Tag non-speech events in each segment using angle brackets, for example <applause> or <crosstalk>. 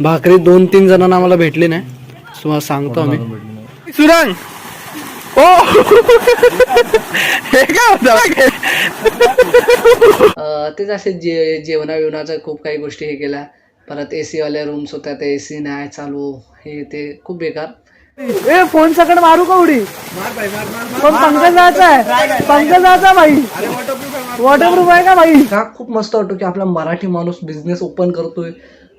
भाकरी दोन तीन जणांना आम्हाला भेटली नाही. तुम्हाला सांगतो आम्ही. सुरंग! ओ! हे काय होतं? तेच असे जे जेवणा बिवणाचं खूप काही गोष्टी हे केल्या. परत ए सीवाल्या रूम्स होत्या ते ए सी नाही चालू हे ते खूप बेकार. ए फोन सकड मारू का उडी? पण पंकजाचा आहे. पंकजाचा भाई. वॉटरप्रूफ आहे का भाई? का खूप मस्त वाटतो की आपला मराठी माणूस बिझनेस ओपन करतोय.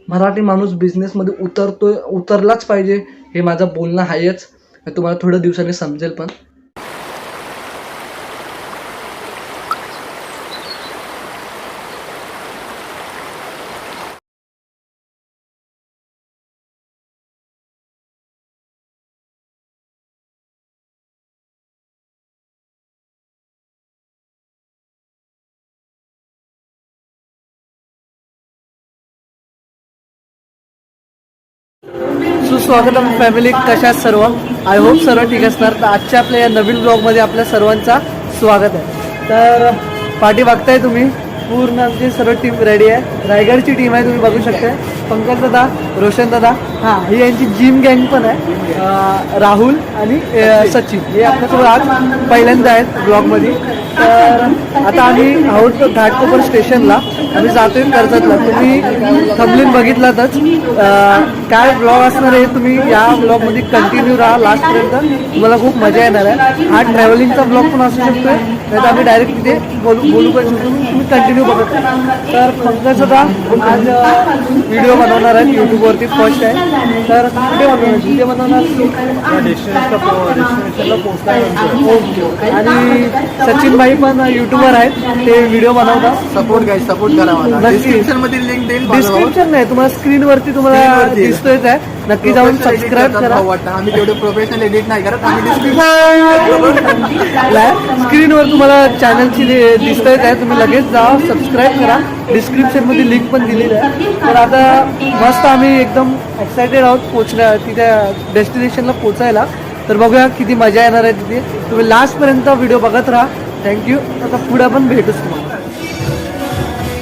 मराठी माणूस बिझनेसमध्ये उतरतोय उतरलाच पाहिजे हे माझं बोलणं आहेच हे तुम्हाला थोड्या दिवसांनी समजेल पण. सुस्वागतम फॅमिली कशा सर्व? आय होप सर्व ठीक असणार. तर आजच्या आपल्या या नवीन ब्लॉगमध्ये आपल्या सर्वांचा स्वागत आहे. तर पाठी बघताय तुम्ही. पूर्ण आमची सर्व टीम रेडी आहे. रायगडची टीम आहे तुम्ही बघू शकता पंकज दादा रोशन दादा हां. ही यांची जिम गँग पण आहे. राहुल आणि सचिन. हे आपल्यासोबत आज पहिल्यांदा आहेत ब्लॉगमध्ये तर आता आम्ही आहोत घाटकोपर स्टेशनला. आम्ही जातोय कर्जतला. तुम्ही थंबलीन बघितलातच. काय ब्लॉग असणार आहे तुम्ही या ब्लॉगमध्ये कंटिन्यू राहा लास्टपर्यंत तुम्हाला खूप मजा येणार आहे. हा ट्रॅव्हलिंगचा ब्लॉग पण असू शकतोय. नाही तर आम्ही डायरेक्ट तिथे बोलू बोलू पण शकतो. तुम्ही कंटिन्यू बघत. तर पंकज होता आज व्हिडिओ बनवणार आहेत यूट्यूबवरती फर्स्ट आहे. तर कुठे बनवणार कुठे बनवणार? Okay okay. आणि सचिन भाई पण युट्यूबर आहेत ते व्हिडिओ बनवतात. सपोर्ट गाईज सपोर्ट करा मला. नक्की. डिस्क्रिप्शनमध्ये लिंक देईल डिस्क्रिप्शन नाही तुम्हाला स्क्रीन वरती तुम्हाला Screenवरती. दिसतोयच आहे नक्की जाऊन सबस्क्राईब करा. वाटतं आम्ही तेवढे प्रोफेशनल एडिट नाही करत आम्ही स्क्रीनवर तुम्हाला चॅनलची दिसतच आहे तुम्ही लगेच जा सबस्क्राईब करा. डिस्क्रिप्शनमध्ये लिंक पण दिलेली आहे. तर आता मस्त आम्ही एकदम एक्सायटेड आहोत पोचण्या तिथे डेस्टिनेशनला पोचायला. तर बघूया किती मजा येणार आहे तिथे. तुम्ही लास्टपर्यंत व्हिडिओ बघत राहा. थँक्यू आता पुढे पण भेटूच तुम्हाला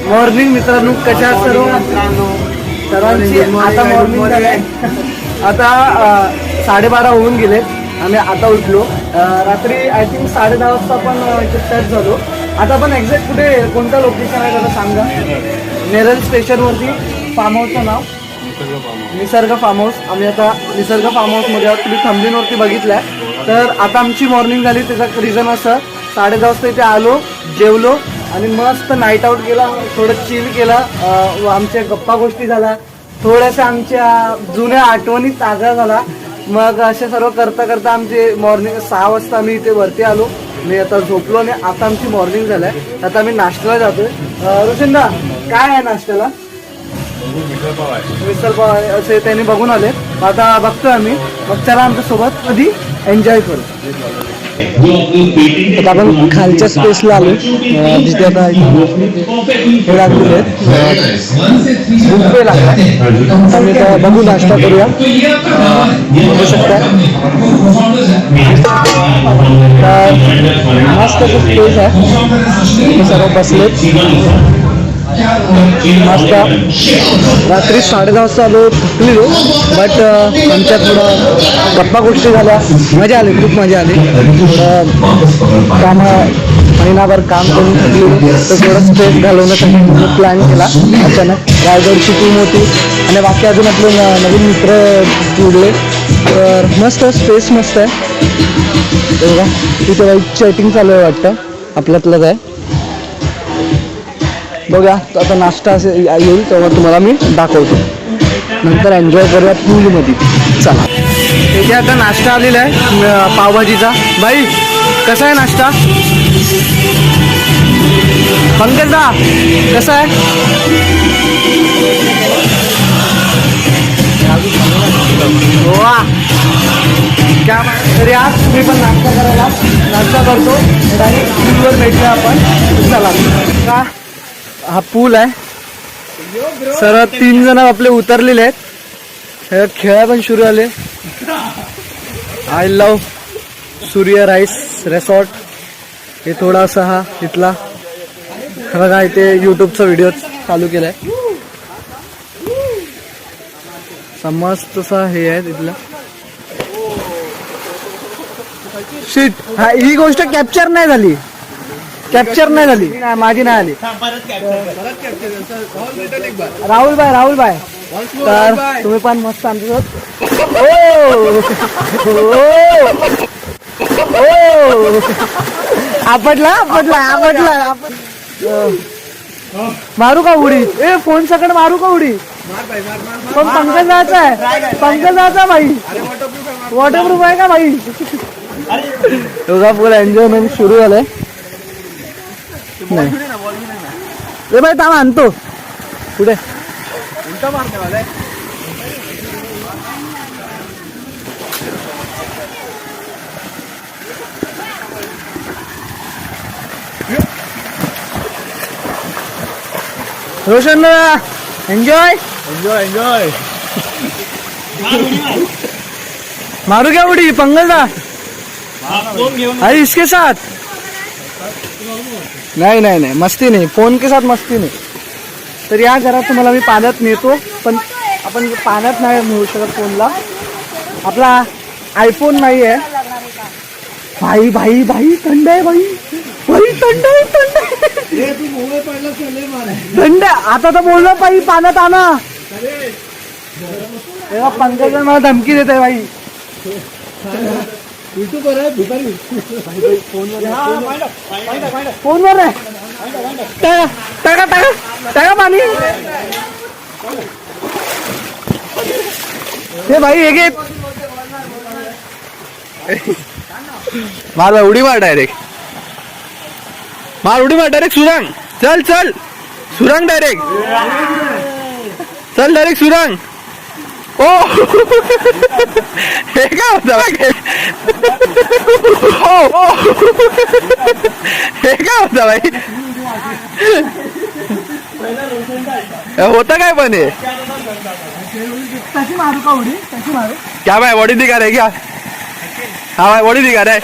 मॉर्निंग मित्रांनो कशा सर्व? सर्वांची आता मॉर्निंग <laughs> आता अं, साडेबारा होऊन गेले. आम्ही आता उठलो. रात्री आय थिंक साडे दहा वाजता आपण स्टार्ट झालो. आता आपण एक्झॅक्ट कुठे कोणतं लोकेशन आहे त्याला सांगा. नेरळ स्टेशनवरती फार्म हाऊसचं नाव. निसर्ग फार्म हाऊस आम्ही आता निसर्ग फार्म हाऊसमध्ये आहोत. तुम्ही थंबलीनवरती बघितलंय. तर आता आमची मॉर्निंग झाली. त्याचं रिझन असं साडेदहा वाजता इथे आलो जेवलो आणि मस्त नाईट आऊट केला थोडं चिल केलं. व आमच्या गप्पा गोष्टी झाल्या. थोड्याशा आमच्या जुन्या आठवणी ताज्या झाला मग असे सर्व करता करता आमचे मॉर्निंग सहा वाजता आम्ही इथे वरती आलो. मी आता झोपलो आणि आता आमची मॉर्निंग झालाय. आता आम्ही नाश्त्याला जातोय. अं, काय आहे नाश्त्याला? मिसल पाव आहे. असे त्यांनी बघून आले. आता बघतोय आम्ही. मग चला आमच्यासोबत कधी एन्जॉय करू. आता आपण खालच्या स्पेसला आलो अं, जिथे आता हे लागलेले आहेत बुफे लागलाय आम्ही आता बघू नाश्ता करूया अं, बघू शकता तर मस्त असं स्पेस आहे हे सर्व बसलेत मस्त रात्री साडे दहा वाजता आलो थकलेलो बट uh, आमच्या थोडं गप्पा गोष्टी झाल्या. मजा आली खूप मजा आली. थोडं काम महिनाभर काम करून थकलेलो तर थोडं स्ट्रेस घालवण्यासाठी प्लॅन केला अचानक. रायगडची टीम होती आणि बाकी अजून आपले न- नवीन मित्र जुडले. तर मस्त स्पेस मस्त आहे. ते बघा तिथे वाईट चॅटिंग चालू आहे वाटतं. आपल्यातलंच आहे. बघा आता नाश्ता असे येईल तेव्हा तुम्हाला मी दाखवतो. नंतर एन्जॉय करूया पूलमध्ये. चला. इथे आता नाश्ता आलेला आहे पावभाजीचा. बाई कसा आहे नाश्ता? पंकजदा कसा आहे? वा. क्या तरी आज तुम्ही पण नाश्ता करायला नाश्ता करतो. डायरेक्ट पूलवर भेटलो आपण. चला. का हा पूल आहे. सर्व तीन जण आपले उतरलेले आहेत. खेळा पण सुरू आले I love Surya rice resort हे थोडासा हा तिथला बघा इथे युट्यूबचा व्हिडिओ चालू केलाय. समज तसा हे आहे तिथलं शीट हा ही गोष्ट कॅप्चर नाही झाली. कॅप्चर नाही झाली. नाही, माझी नाही आली. Rahul bye Rahul bye. तर तुम्ही पण मस्त आमच्यासोबत ओ! ओ! ओ! आपटला आपटला आपटला आपट- अं. मारू का उडी? ए फोन सकड मारू का उडी? पण पंकज जायचा आहे. पंकज जायचा भाई. वॉटरप्रूफ आहे का भाई? योगा फुल एन्जॉयमेंट सुरू झालंय. नाही. ए बाई थांब आणतो. कुठे? रोशन एन्जॉय एन्जॉय एन्जॉय मारू क्या उड़ी? पंगल दा अरे इसके साथ. नाही नाही नाही. मस्ती नाही. फोन के साथ मस्ती नाही. तर या घरात तुम्हाला मी पाण्यात नेतो पण आपण पाण्यात नाही मिळू शकत फोनला. आपला आयफोन नाही आहे. भाई भाई भाई थंड आहे भाई. भाई थंड आहे थंड आहे. थंड आहे. आता तर बोललो पाहिजे पाण्यात आणा. तेव्हा पंकज मला धमकी देत आहे भाई. फोनवर आहे. टाका टाका टाका टाका पाणी. हे भाई हे घे. मार उडी मार डायरेक्ट मार उडी मार डायरेक्ट सुरंग. चल चल. सुरंग डायरेक्ट चल डायरेक्ट सुरंग. ओ. हे काय होतं बघ? ओ, ओ. काय होतं भाई? होता काय पण हे? मारू का उडी? तशी मारू? क्या भाई बॉडी दिखा रहे क्या? हाँ भाई बॉडी दिखा रहा। है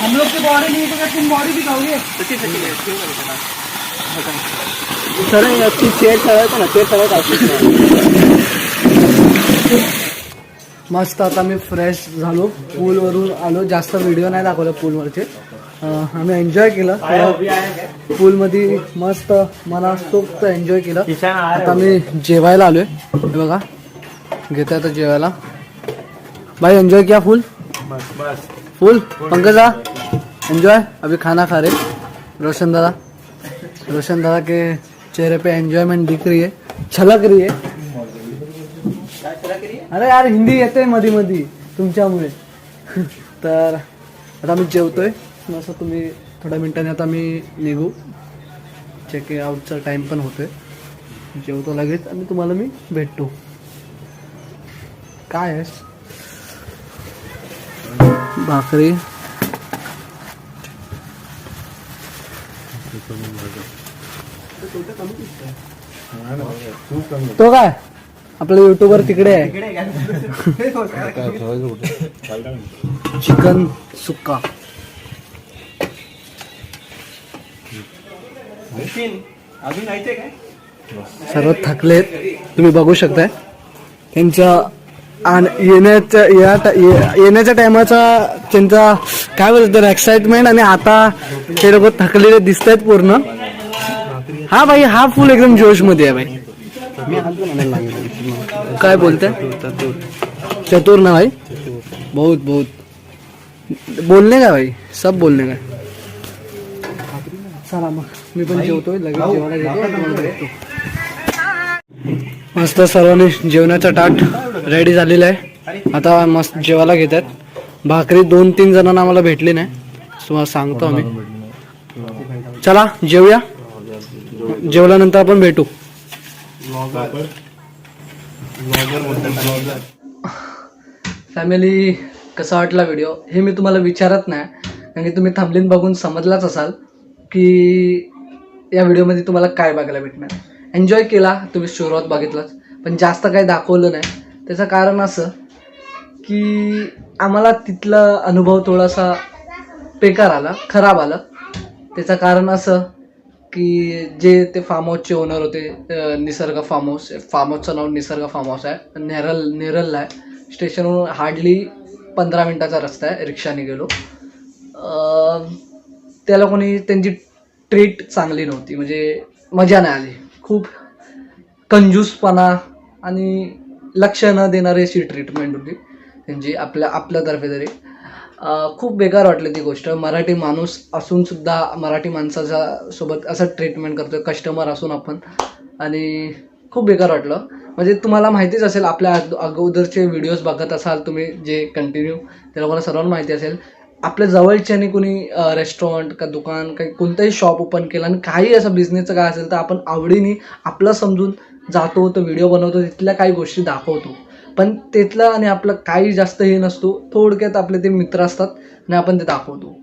हम लोग की बॉडी नहीं तो तुम बॉडी दिखाओगे? सर चेयर ना चेयर मस्त आता मी फ्रेश झालो. पूलवरून आलो. जास्त व्हिडिओ नाही दाखवले पूलवरचे आम्ही एन्जॉय केलं. पूलमध्ये मस्त मनास्तोक्त एन्जॉय केलं. आता मी जेवायला आलोय. बघा घेतोय आता जेवायला. भाई एन्जॉय किया फुल फुल पंकजा एन्जॉय अभी खाना खा रहे. रोशन दादा. रोशन दादा के चेहरे पे एंजॉयमेंट दिख रही है. छलक रही है. अरे यार हिंदी येते मधी मधी तुमच्यामुळे. तर आता मी जेवतोय. असं तुम्ही थोड्या मिनिटांनी आता मी निघू चेक आउटचा टाइम पण होतोय जेवतो लगेच आणि तुम्हाला मी भेटतो काय आहेस भाकरी तो काय आपलं युट्यूबर तिकडे आहे चिकन सुक्का सर्व थकलेत तुम्ही बघू शकताय. त्यांच्या आणि येण्याच्या या येण्याच्या टायमाचा त्यांचा काय बोलतात एक्साइटमेंट आणि आता ते लोक थकलेले दिसत आहेत पूर्ण. हा भाई हा फुल एकदम जोशमध्ये आहे भाई. काय बोलताय? चतुर ना भाई. बहुत बहुत. बोलणे का भाई? सब बोलणे का? चला मग. मी पण जेवतोय लगेच जेवायला घेतो. मस्त सर्वांनी जेवणाचा ताट रेडी झालेला आहे. आता मस्त जेवायला घेतात. भाकरी दोन तीन जणांना आम्हाला भेटली नाही. तुम्हाला सांगतो आम्ही. चला जेवूया. जेवल्यानंतर आपण भेटू. फॅमिली कसा वाटला व्हिडिओ हे मी तुम्हाला विचारत नाही. कारण की तुम्ही थांबलीन बघून समजलाच असाल. की या व्हिडिओमध्ये तुम्हाला काय बघायला भेटणार? एन्जॉय केला तुम्ही सुरुवात बघितलाच. पण जास्त काही दाखवलं नाही. त्याचं कारण असं की आम्हाला तिथला अनुभव थोडासा बेकार आला खराब आला. त्याचं कारण असं की जे ते फार्म हाऊसचे ओनर होते निसर्ग फार्म हाऊस फार्म हाऊसचं नाव निसर्ग फार्म हाऊस आहे. नेरल नेरलला आहे. स्टेशनवरून हार्डली पंधरा मिनटाचा रस्ता आहे. रिक्षाने गेलो त्याला त्या लोकांनी त्यांची ट्रीट चांगली नव्हती. म्हणजे मजा नाही आली. खूप कंजूसपणा आणि लक्ष न देणारी अशी ट्रीटमेंट होती. त्यांची आपल्या आपल्यातर्फे तरी. खूप बेकार वाटली ती गोष्ट. मराठी माणूस असून सुद्धा मराठी माणसाच्या सोबत असं ट्रीटमेंट करतो कस्टमर असून आपण. आणि खूप बेकार वाटलं. म्हणजे तुम्हाला माहितीच असेल आपल्या अगोदरचे व्हिडिओज बघत असाल तुम्ही जे कंटिन्यू त्या लोकांना सर्वांना माहिती असेल आपल्या जवळच्याने कोणी रेस्टॉरंट का दुकान काही कोणतंही शॉप ओपन केलं आणि काही असं बिझनेसचं काय असेल तर आपण आवडीने आपलं समजून जातो तो व्हिडिओ बनवतो तिथल्या काही गोष्टी दाखवतो. पण तिथलं आणि आपलं काही जास्त हे नसतो थोडक्यात आपले ते मित्र असतात आणि आपण ते दाखवतो.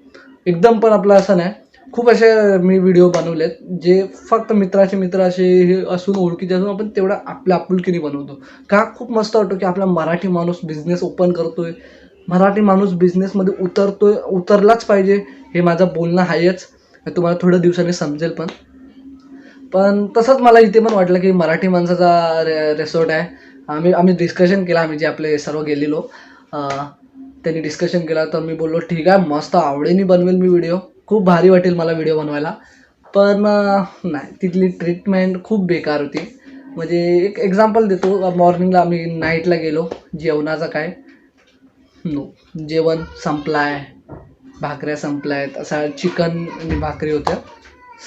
एकदम पण आपलं असं नाही. खूप असे मी व्हिडिओ बनवलेत जे फक्त मित्राचे मित्र असे हे असून ओळखीचे असून आपण तेवढं आपल्या आपुलकीने बनवतो. का खूप मस्त वाटतो की आपला मराठी माणूस बिझनेस ओपन करतोय मराठी माणूस बिझनेसमध्ये उतरतोय उतरलाच पाहिजे हे माझं बोलणं आहेच हे तुम्हाला थोड्या दिवसांनी समजेल पण. पण तसंच मला इथे पण वाटलं की मराठी माणसाचा रे रेसॉर्ट आहे. आम्ही आम्ही डिस्कशन केलं आम्ही जे आपले सर्व गेलेलो. त्यांनी डिस्कशन केलं तर मी बोललो ठीक आहे मस्त आवडीने बनवेल मी व्हिडिओ खूप भारी वाटेल मला व्हिडिओ बनवायला. पण नाही तिथली ट्रीटमेंट खूप बेकार होती. म्हणजे एक एक्झाम्पल देतो. मॉर्निंगला आम्ही नाईटला गेलो जेवणाचं काय. जेवण संपलं आहे भाकऱ्या संपल्या आहेत असा चिकन आणि भाकरी होत्या.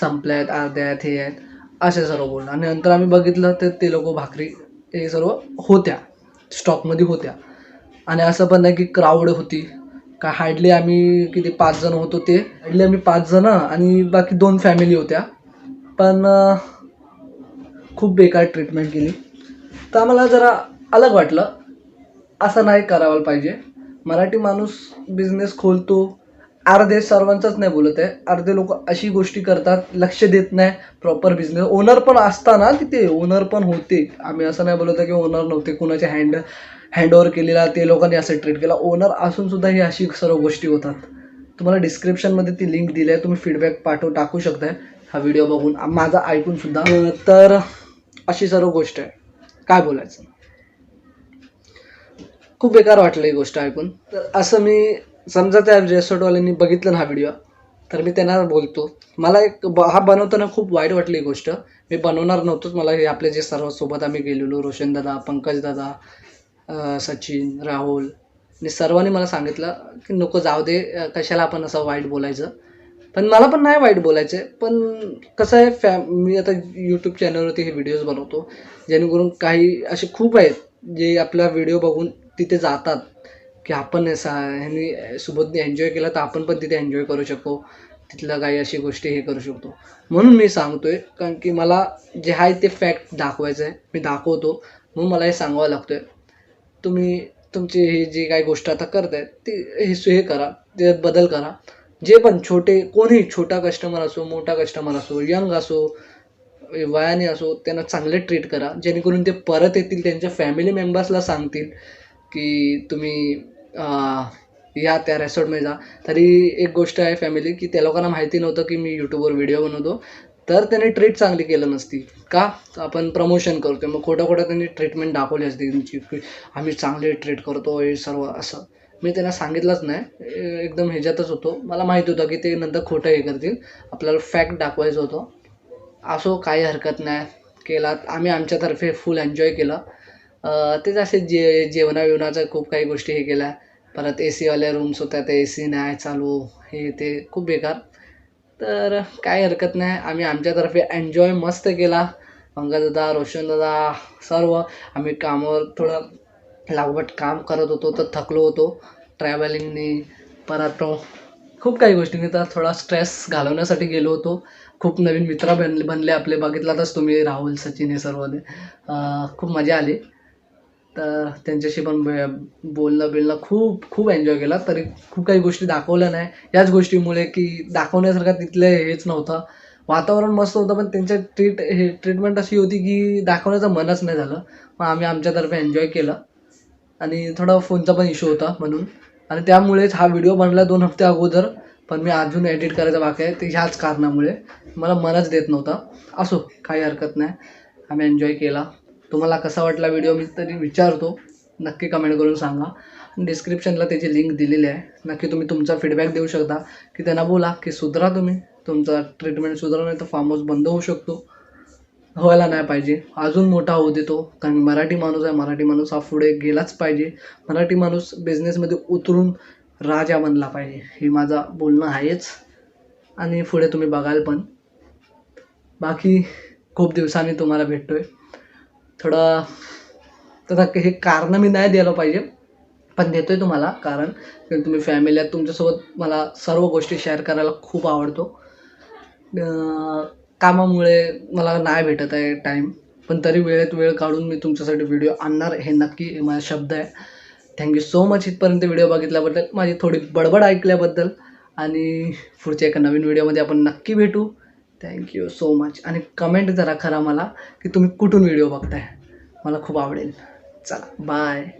संपल्या आहेत अर्ध्या आहेत हे आहेत असे सर्व बोलणं. आणि नंतर आम्ही बघितलं तर ते लोक भाकरी हे सर्व होत्या. स्टॉकमध्ये होत्या. आणि असं पण नाही की क्राऊड होती. का हार्डली आम्ही किती पाच जण होतो ते. हार्डली आम्ही पाच जण आणि बाकी दोन फॅमिली होत्या. पण खूप बेकार ट्रीटमेंट केली. तर आम्हाला जरा अलग वाटलं. असं नाही करायला पाहिजे. मराठी माणूस बिझनेस खोलतो. अर्धे सर्वांचाच नाही बोलत आहे. अर्धे लोक अशी गोष्टी करतात लक्ष देत नाही प्रॉपर बिझनेस ओनर पण असताना तिथे ओनर पण होते. आम्ही असं नाही बोलत आहे की ओनर नव्हते. कुणाचे हँड हँडओव्हर केलेला ते लोकांनी असं ट्रीट केला. ओनर असून सुद्धा ही अशी सर्व गोष्टी होतात. तुम्हाला डिस्क्रिप्शनमध्ये ती लिंक दिली आहे. तुम्ही फीडबॅक पाठवू टाकू शकताय. हा व्हिडिओ बघून माझा ऐकून सुद्धा. तर अशी सर्व गोष्ट आहे. काय बोलायचं? खूप बेकार वाटलं ही गोष्ट ऐकून. तर असं मी समजा त्या रेसॉर्टवाल्यांनी बघितलं ना हा व्हिडिओ तर मी त्यांना बोलतो. मला एक ब हा बनवताना खूप वाईट वाटली ही गोष्ट. मी बनवणार नव्हतोच. मला हे आपले जे सर्व सोबत आम्ही गेलेलो रोशन दादा पंकज दादा सचिन राहुल आणि सर्वांनी मला सांगितलं की नको जाऊ दे कशाला आपण असं वाईट बोलायचं. पण मला पण नाही वाईट बोलायचं आहे. पण कसं आहे फॅ मी आता यूट्यूब चॅनलवरती हे व्हिडिओज बनवतो. जेणेकरून काही असे खूप आहेत जे आपला व्हिडिओ बघून तिथे जातात की आपण असा ह्यांनी सोबत एन्जॉय केला तर आपण पण तिथे एन्जॉय करू शकतो. तिथलं काही अशी गोष्टी हे करू शकतो. म्हणून मी सांगतोय कारण की मला जे आहे ते फॅक्ट दाखवायचं आहे. मी दाखवतो. म्हणून मला हे सांगावं लागतंय. तुम्ही तुमची हे जी काही गोष्ट आता करताय ती हे सु- हे करा. ते बदल करा. जे पण छोटे कोणी छोटा कस्टमर असो मोठा कस्टमर असो यंग असो वयाने असो त्यांना चांगले ट्रीट करा. जेणेकरून ते परत येतील त्यांच्या फॅमिली मेंबर्सला सांगतील की तुम्ही या त्या रेसॉर्टमध्ये जा. तरी एक गोष्ट आहे फॅमिली की त्या लोकांना माहिती नव्हतं की मी यूट्यूबवर व्हिडिओ बनवतो. तर त्याने ट्रीट चांगली केलं नसती. का? आपण प्रमोशन करतो मग खोटं खोटं त्यांनी ट्रीटमेंट दाखवली असती त्यांची की आम्ही चांगले ट्रीट करतो हे सर्व असं. मी त्यांना सांगितलंच नाही. एकदम ह्याच्यातच होतो. मला माहीत होतं की ते नंतर खोटं हे करतील. आपल्याला फॅक्ट दाखवायचं होतं. असो काही हरकत नाही. केला आम्ही आमच्यातर्फे फुल एन्जॉय केलं. तेच असे जे जेवणा बिवणाचं खूप काही गोष्टी हे केल्या. परत ए सीवाल्या रूम्स होत्या त्या ए सी नाही चालू हे ते खूप बेकार. तर काही हरकत नाही आम्ही आमच्यातर्फे एन्जॉय मस्त केला. पंकजदादा रोशनदादा सर्व आम्ही कामावर थोडं लागवट काम करत होतो तर थकलो होतो ट्रॅव्हलिंगनी परत खूप काही गोष्टींनी तर थोडा स्ट्रेस घालवण्यासाठी गेलो होतो. खूप नवीन मित्र बनले बनले आपले बघितलातच तुम्ही राहुल सचिन हे सर्व खूप मजा आली. तर त्यांच्याशी पण बोलणं बिलणं खूप खूप एन्जॉय केला. तरी खूप काही गोष्टी दाखवल्या नाही. याच गोष्टीमुळे की दाखवण्यासारखं तिथलं हेच नव्हतं. वातावरण मस्त होतं पण त्यांच्या ट्रीट हे ट्रीटमेंट अशी होती की दाखवण्याचं मनच नाही झालं. मग आम्ही आमच्यातर्फे एन्जॉय केलं. आणि थोडा फोनचा पण इश्यू होता म्हणून. आणि त्यामुळेच हा व्हिडिओ बनला दोन हफ्ते अगोदर. पण मी अजून एडिट करायचं बाकी आहे. ते ह्याच कारणामुळे. मला मनच देत नव्हतं. असो काही हरकत नाही. आम्ही एन्जॉय केला. तुम्हाला कसा वाटला व्हिडिओ मी तरी विचारतो. नक्की कमेंट करून सांगा. डिस्क्रिप्शनला त्याची लिंक दिलेली आहे. नक्की तुम्ही तुमचा फीडबॅक देऊ शकता. की त्यांना बोला की सुधरा तुम्ही. तुमचा ट्रीटमेंट सुधरा नाही तर फार्म हाऊस बंद होऊ शकतो. व्हायला नाही पाहिजे. अजून मोठा होऊ देतो. कारण मराठी माणूस आहे. मराठी माणूस हा पुढे गेलाच पाहिजे. मराठी माणूस बिझनेसमध्ये उतरून राजा बनला पाहिजे. हे माझा बोलणं आहेच. आणि पुढे तुम्ही बघाल पण. बाकी खूप दिवसांनी तुम्हाला भेटतो आहे थोडं तर हे कारणं मी नाही द्यायला पाहिजे. पण देतोय तुम्हाला कारण तुम्ही फॅमिली आहात तुमच्यासोबत मला सर्व गोष्टी शेअर करायला खूप आवडतो. कामामुळे मला नाही भेटत आहे टाईम पण तरी वेळेत वेळ काढून मी तुमच्यासाठी व्हिडिओ आणणार हे नक्की माझा शब्द आहे. थँक्यू सो मच इथपर्यंत व्हिडिओ बघितल्याबद्दल. माझी थोडी बडबड ऐकल्याबद्दल. आणि पुढच्या एका नवीन व्हिडिओमध्ये आपण नक्की भेटू. थँक्यू सो मच आणि कमेंट जरा करा मला की तुम्ही कुठून व्हिडिओ बघताय? मला खूप आवडेल. चला बाय